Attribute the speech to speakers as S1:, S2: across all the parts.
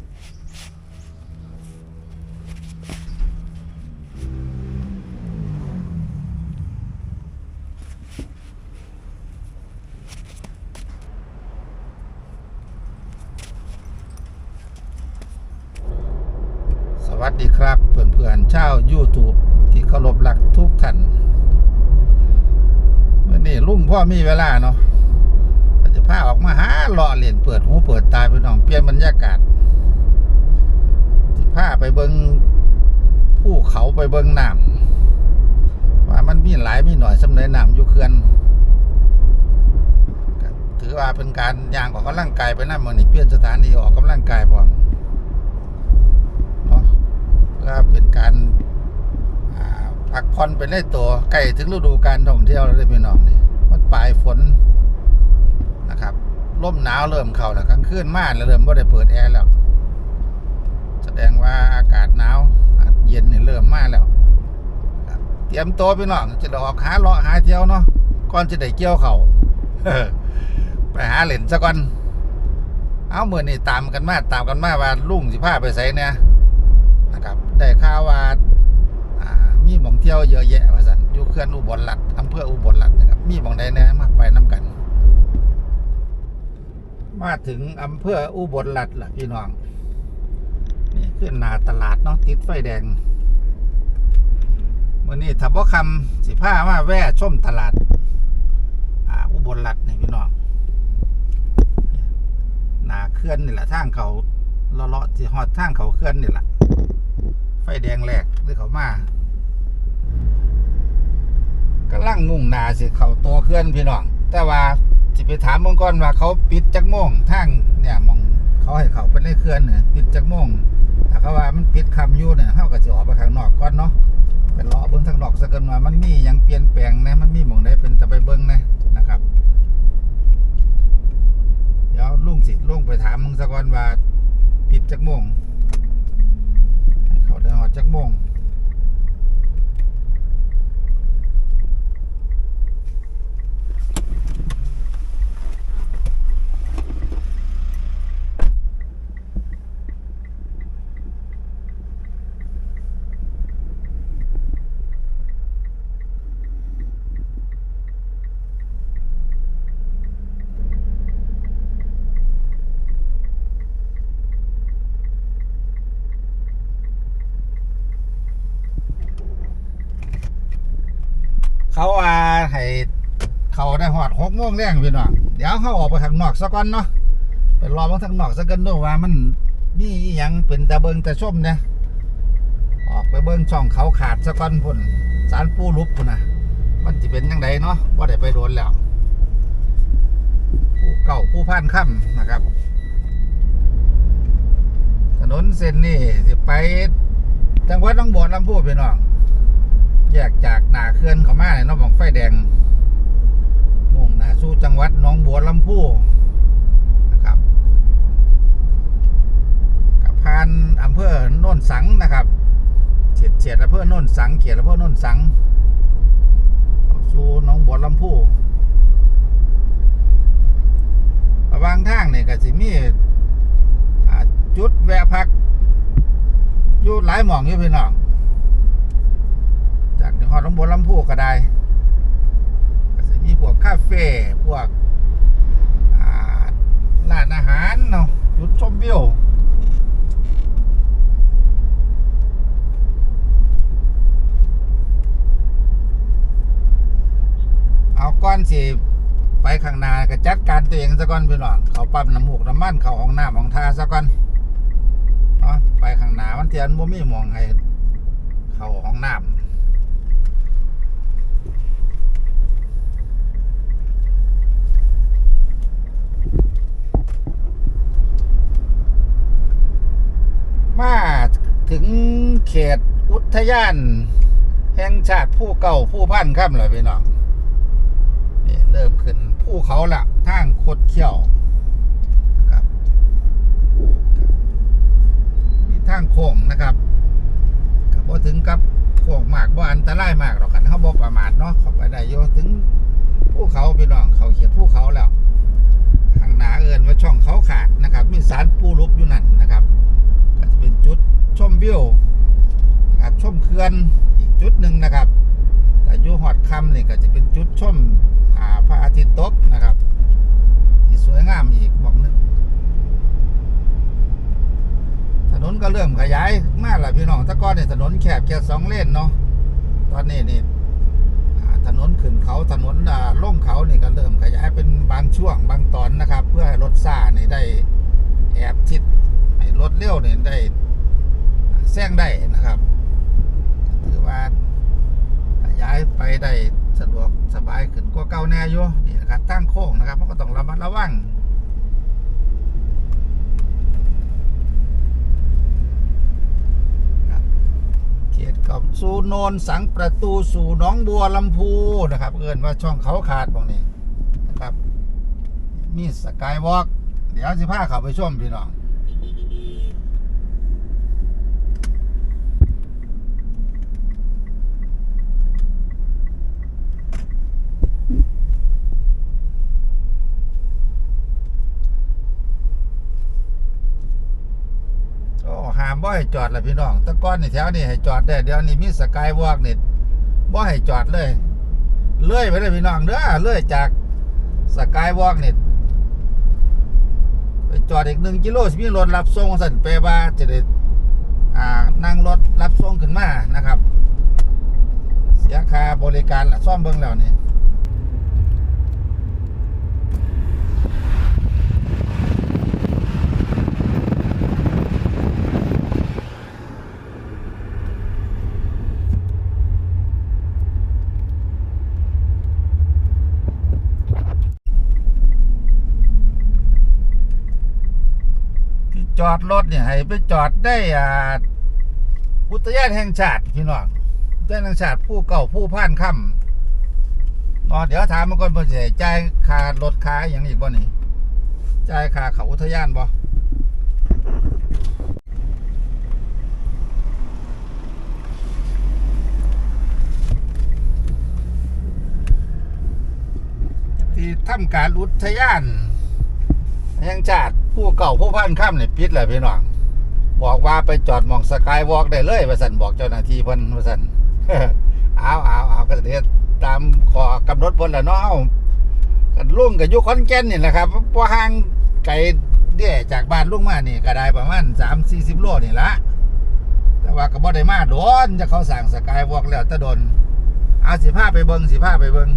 S1: สวัสดีครับเพื่อนๆชาว YouTube ที่เคารพรักทุกท่านเมื่อนี้ลุงพ่อมีเวลาเนาะจะพาออกมาหาเลาะเล่นเปิดหูเปิดตาไปน้องเปลี่ยนบรรยากาศ ไปเบิงภูเขาไปเบิงน้ำว่ามันมีหลายมีหน่อยสำเร็จน้ำอยู่เขื่อนถือว่าเป็นการย่างออกกำลังกายไปนะเมื่อนี้เปลี่ยนสถานีออกกำลังกายพร้อมเนาะเพื่อเป็นการพักผ่อนไปในตัวใกล้ถึงฤดูการท่องเที่ยวแล้วเด้อพี่น้องนี่มันปลายฝนนะครับลมหนาวเริ่มเข้าแล้วกลางคืนมาแล้วเริ่มบ่ได้เปิดแอร์แล้ว ดงว่าอากาศหนาวเย็นนี่เริ่มมาแล้วเตรียมตัวพี่น้องจะได้ออกหาเลาะหาเที่ยวเนาะก่อนจะได้เกี่ยวเขาไปหาเหรียญซะก่อนเอาเมื่อนี่ตามกันมาตามกันมาว่าลุงสิพาไปไสเนี่ยนะครับ ได้ข่าวว่ามีหมองเที่ยวเยอะแยะว่าสันอยู่เขื่อนอุบลรัฐอำเภออุบลรัฐนะครับมีหมองใดแน่มาไปน้กัน มาถึงอำเภออุบลรัฐล่ะพี่น้อง นี่ขึ้นหน้าตลาดเนาะติดไฟแดงมื่อนี้ถ้าบ่คำสิพามาแว่ชมตลาดอ่าอุบลรัฐนี่พี่น้องหนาเคลื่อนนี่แหละทางเขาเลาะๆที่ฮอดทางเขาเคลื่อนนี่แหละไฟแดงแรกหรือเขามาก็ลั่งมุ่งหนาสิเขาตัวเคลื่อนพี่น้อง แต่ว่าสิไปถามมื่อก่อนว่าเขาปิดจักโมงทางเนี่ยมองเขาให้เขาไปในเคลื่อนเนี่ยปิดจักโมง ถ้าเขาว่ามันปิดคำอยู่เนี่ยเขาก็จะออกไปข้างนอกก่อนเนาะเป็นเลาะเบิ้งทางนอกสักกันว่ามันมียังเปลี่ยนแปลงนะมันมีหมองได้เป็นตะไปเบิ้งนะนะครับเดี๋ยวลุงสิลุงไปถามมึงสักก่อนว่าปิดจักโมงให้เขาได้หอดจักโมง เขาว่าให้เขาได้หอดหกโมงแรงพี่น้องเดี๋ยวเขาออกไปข้างนอกสักก่อนเนาะไปรอมาข้างนอกสักกันด้วยว่ามันมีอหยังเป็นตะเบิงตะส้มเนี่ยออกไปเบิ้งช่องเขาขาดสักก่อนพุ่นสารปูรุบพุ่นนะมันจะเป็นยังไงเนาะว่าได้ไปโดนแล้วผู้เก่าผู้พันค่ำนะครับ ถนนเส้นนี่สิไปจังหวัดหน้องบัวลำพูพี่น้อง แยกจากหนาเขื่อนเขามาเนี่ยเนาะของไฟแดงมุ่งหน้าสู่จังหวัดหนองบัวลำพูนะครับกับพานอำเภอโน่นสังนะครับเฉียดเฉียดอำเภอโน่นสังเขียดอำเภอโน่นสังสู่หนองบัวลำพูระวางทางเนี่ยก็สิมีจุดแวะพักอยู่หลายหม่องอยู่พี่น้อง จากนครหลวงบัวลำพูก็ได้ก็จะมีพวกคาเฟ่พวกร้านอาหารเนาะจุดชมวิวเอาก้อนสิไปข้างหน้าก็จัดการตัวเองซะก่อนพี่น้องเขาปั๊มน้ำมูกน้ำมันเขาห้องน้ำห้องท่าซะก่อนไปข้างหน้ามันเทียนบ่มีมองให้เข้าห้องน้ำ มาถึงเขตอุ ทยาน แห่งชาติผู้เก่าผู้พันครับเลยพี่น้องนี่เริ่มขึ้นภูเขาละทางโคดเขี้ยวครับมีทางโค้งนะครับก็บ่ถึงกับโค้งมากบ่อันตรายมากหรอกกันเขาบ่ประมาทเนาะเข้าไปได้โยถึงภูเขาพี่น้องเขาเขียนภูเขาแล้วข้างหนาเอินว่าช่องเขาขาดนะครับ มีสารปูรูปือนอีกจุดหนึ่งนะครับอายุหอดคำนี่ก็จะเป็นจุดชมพระอาทิตย์ตกนะครับ ที่สวยงามอีกบอกหนึ่งถนนก็เริ่มขยายมากและพี่น้องตะก้อนเนี่ยถนนแคบแค่สองเลนเนาะตอนนี้นี่ถนนขึ้นเขาถนนล่องเขานี่ก็เริ่มขยายเป็นบางช่วงบางตอนนะครับ เพื่อให้รถซ่านี่ได้แอบชิดให้รถเร็วเนี่ได้แซงได้นะครับ ว่าขยายไปได้สะดวกสบายขึ้นกว่าเก่าแน่อยู่นี่นะครับตั้งโค้งนะครับเพราะก็ต้องระมัดระวังเขตกับสู่โนนสังประตูสู่หนองบัวลำพูนะครับเอินว่าช่องเขาขาดตรงนี้นะครับ มีสกายวอล์กเดี๋ยวสิพาเขาไปชมพี่น้อง โอ้ หามบ่ให้จอดละพี่น้องตะก้อนนี่แถวนี่ให้จอดได้เดี๋ยวนี้มีสกายวอล์กนี่บ่ให้จอดเลยเลื่อยไปเลยพี่น้องเด้อเลื่อยจากสกายวอล์กนี่ไปจอดอีกหนึ่งกิโลสิมีรถรับส่งสันไปว่าจะได้อ่านั่งรถรับส่งขึ้นมานะครับ เสียค่าบริการละซ่อมเบิ่งแล้วนี่ ที่จ อดรถเนี่ยให้ไปจอดได้อ่าอุทยานแห่งชาติพี่น้องอุทยานแห่งชาติผู้เก่าผู้พ่านค่ำนาะเดี๋ยวถามมันก่อนเพิ่นสิใจ่ายค่ารถค่าอย่างอีกบ่นี่จ่ายค่าเขาอุทยานบ่ที่ทำการอุทยานแห่งชาติ ผู้เก่าผู้พันข้ามเนี่ยพิษเลยพี่น้องบอกว่าไปจอดมองสกายวอล์กได้เลยว่าสันบอกเจ้าหน้าที่เพิ่นว่าสันเอาเอาเอาก็เดี๋ยวตามขอกำหนดเพิ่นละเนาะกันลุงกับยุคอนแก่นนี่แหละครับพอห่างไกลเดี่ยจากบ้านลุงมานี่ก็ได้ประมาณสามสี่สิบโลนี่ละแต่ว่าก็บ่ได้มาโดนจะเขาสั่งสกายวอล์กแล้วตะโดนเอาสิผ้าไปเบิงสิผ้าไปเบิง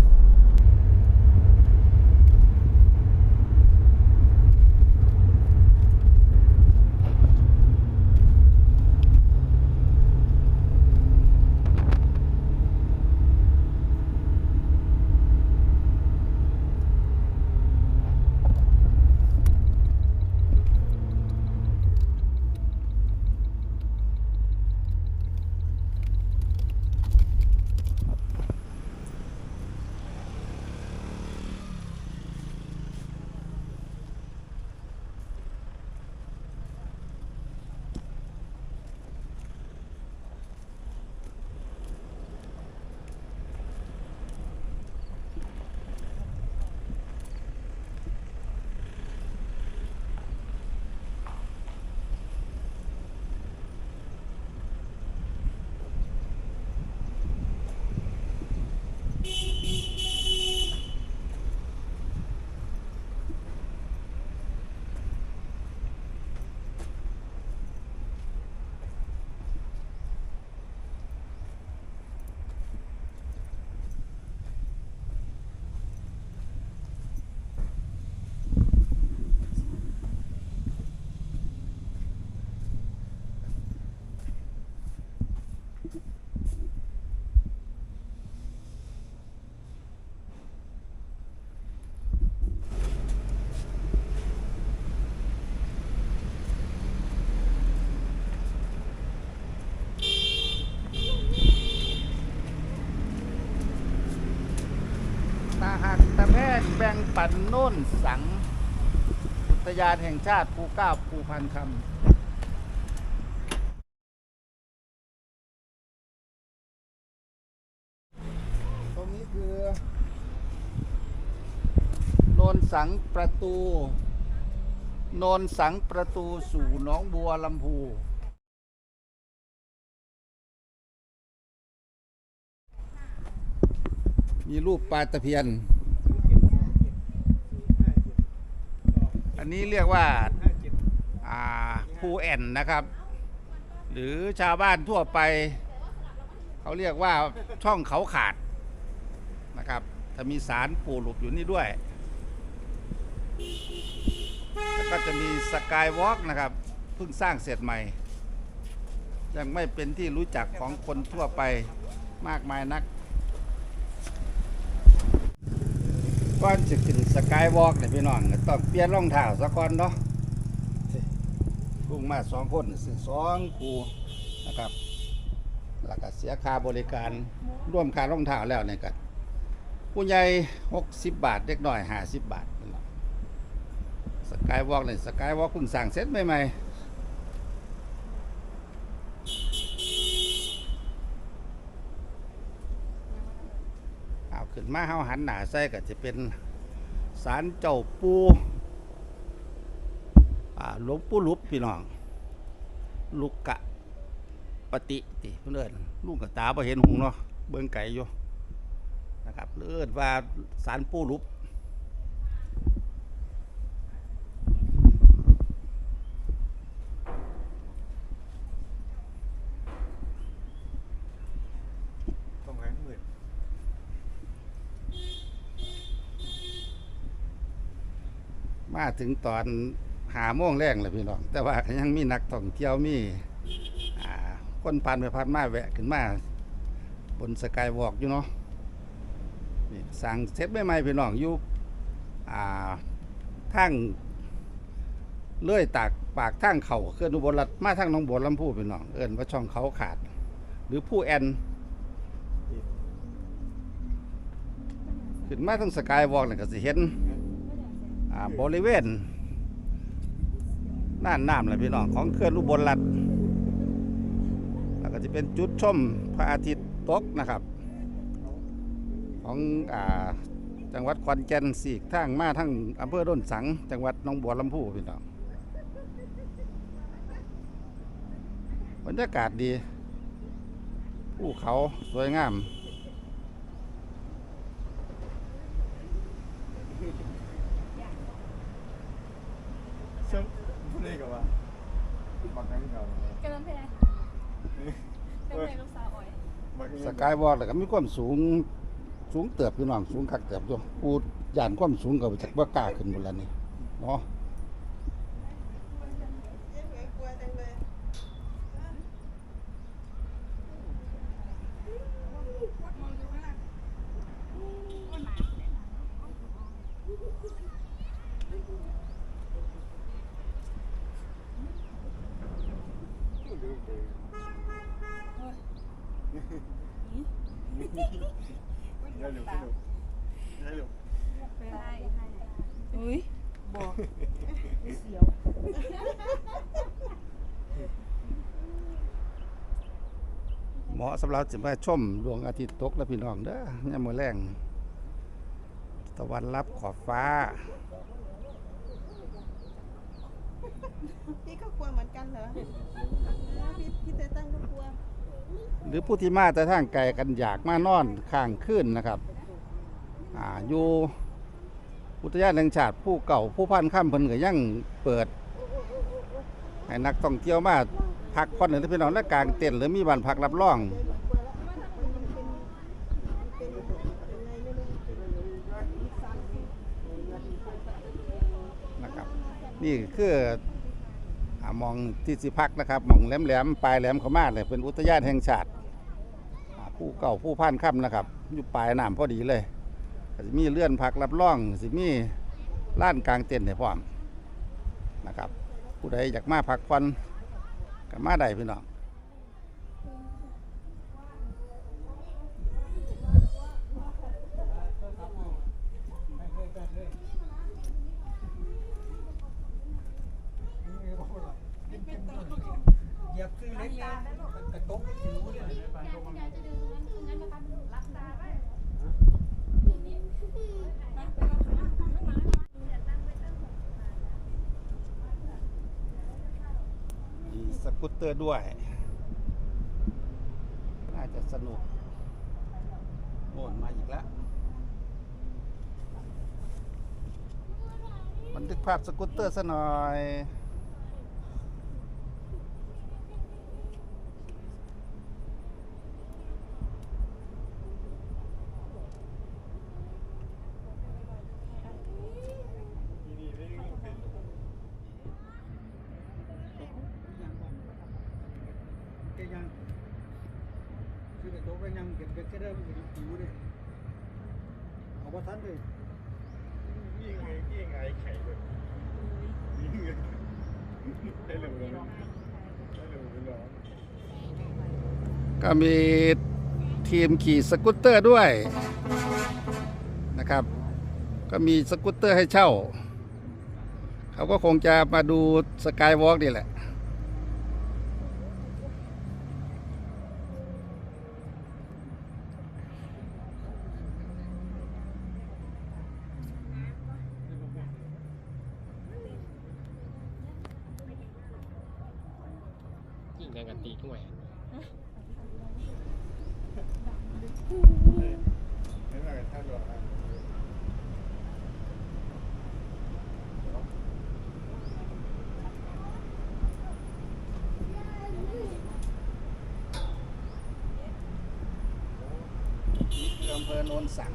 S1: โน่นสัง อุทยานแห่งชาติภูเก้าภูพันคำตรงนี้คือโนนสังประตูโนนสังประตูสู่หนองบัวลำพูมีรูปปลาตะเพียน อันนี้เรียกว่าอ่าภูแอนนะครับ หรือชาวบ้านทั่วไป เขาเรียกว่าช่องเขาขาดนะครับจะมีสารปู่หลุบอยู่นี่ด้วย แล้วก็จะมีสกายวอล์กนะครับเพิ่งสร้างเสร็จใหม่ ยังไม่เป็นที่รู้จักของคนทั่วไปมากมายนัก ก่อนจะขึ้นสกายวอล์กเนี่ยพี่น้องก็ต้องเปลี่ยนรองเท้าซะก่อนเนาะลุงมาสองคนซื้อสองคู่นะครับแล้วก็เสียค่าบริการร่วมค่ารองเท้าแล้วเนี่ยก็ผู้ใหญ่60บาทเด็กน้อย50บาทนั่นแหละสกายวอล์กเนี่ยสกายวอล์กเพิ่งสั่งเสร็จใหม่ๆเอา ขึ้นมาเฮาหันหน้าใส่ก็จะเป็นสารเจ้าปูหลวงปู่หลุบพี่น้อง ลูกกะปฏิติเพื่อนลูกกับตาพอเห็นหงเนาะเบิ่งไก่อยู่นะครับเลื่อนว่าสารปูลุบ
S2: ต้องให้มืด
S1: มาถึงตอนหาโมงแรงเลยพี่น้อง แต่ว่ายังมีนักท่องเที่ยวมีอ่าคนผ่านไปผ่านมาแวะขึ้นมาบนสกายวอล์กอยู่เนาะนี่สั่งเซ็ตใหม่ๆพี่น้องอยู่อ่าทางเลื่อยตากปากทางเขาเคลื่อนอุบลรัฐมาทางน้องบัวลำพูพี่น้องเอิ้นว่าช่องเขาขาด หรือผู้แอนขึ้นมาทางสกายวอล์กเนี่ยก็สิเห็น บริเวณน่านน้ำเลยพี่น้องของเขื่อนอุบลรัฐแล้วก็จะเป็นจุดชมพระอาทิตย์ตกนะครับ ของอ่าจังหวัดขอนแก่นสีกทางมาทั้งอำเภอร่นสัง จังหวัดหนองบัวลำพูพี่น้องบรรยากาศดี ภูเขาสวยงาม
S2: ซึ่งพูดเลยกับว่าบักนั่งกับ
S3: กำลังเพลงเป็นเพลงลูกสาวอ่อย
S2: บัก
S1: สกายวอล์กก็มีความสูงสูงเติบพี่น้องสูงคักเติบตัวปูย่านความสูงก็จากว่ากล้าขึ้นบนแล้วนี่เนาะ
S2: อย่า หลุดอย่าหลุดอย่าหลุด
S3: ใช่ใช่อุ้ยบอก
S1: เหมาะสำหรับจะมาชมดวงอาทิตย์ตกแล้วพี่น้องเด้อยามมื้อแรงตะวันรับขอบฟ้า
S4: พี่ก็กลัวเหมือนกันเหรอพี่พี่เตตั้งก็กลัว
S1: หรือผู้ที่มาแต่ทางไกลกันอยากมานอนข้างขึ้นนะครับอ่าอยู่อุทยานแห่งชาติผู้เก่าผู้พันข้ามเพิ่นก็ยังเปิดให้นักท่องเที่ยวมาพักผ่อนหรือพี่น้องและกลางเต็นท์หรือมีบ้านพักรับรองนะครับนี่คือ มองที่สิพักนะครับมองแหลมแหลมๆปลายแหลมขามาเลยเป็นอุทยานแห่งชาติผู้เก่าผู้พันค่ำนะครับอยู่ปลายน้ำพอดีเลยก็จะมีเลื่อนพักรับรองสิมีล้านกลางเต็นท์ให้พร้อมนะครับ ผู้ใดอยากมาพักผ่อนก็มาได้พี่น้อง
S2: เหยียบคือเล็กกระตกผิวเนี่ย
S1: มีสกูต เตอร์ด้วย น่าจะสนุกโน่นมาอีกแล้วบันทึกภาพสกูตเตอร์ซะหน่อย
S2: ยังซื้อไปโต๊ะไปยังเก็บเก็บแค่ได้มันจะผิวดิเอาว่าทันเลยยิ่งไงยิ่งไงไข่เลยยิ่งไง ได้เลยได้เลยได้เลย
S1: ก็มีทีมขี่สกูตเตอร์ด้วยนะครับ ก็มีสกูตเตอร์ให้เช่า เขาก็คงจะมาดูสกายวอล์กนี่แหละ
S5: งยังกันตีถ้วย
S2: ไม่ว่ากันท่าหรอก
S1: นี่คืออำเภอโนนสัง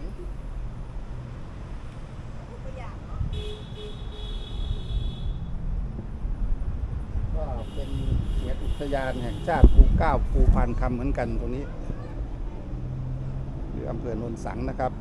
S4: ตัวอย่างเนาะ
S1: ก็เป็นเขต อุทยานแห่งชาติภูเก้าภูพานคำเหมือนกันตรงนี้คืออำเภอโนนสังนะครับ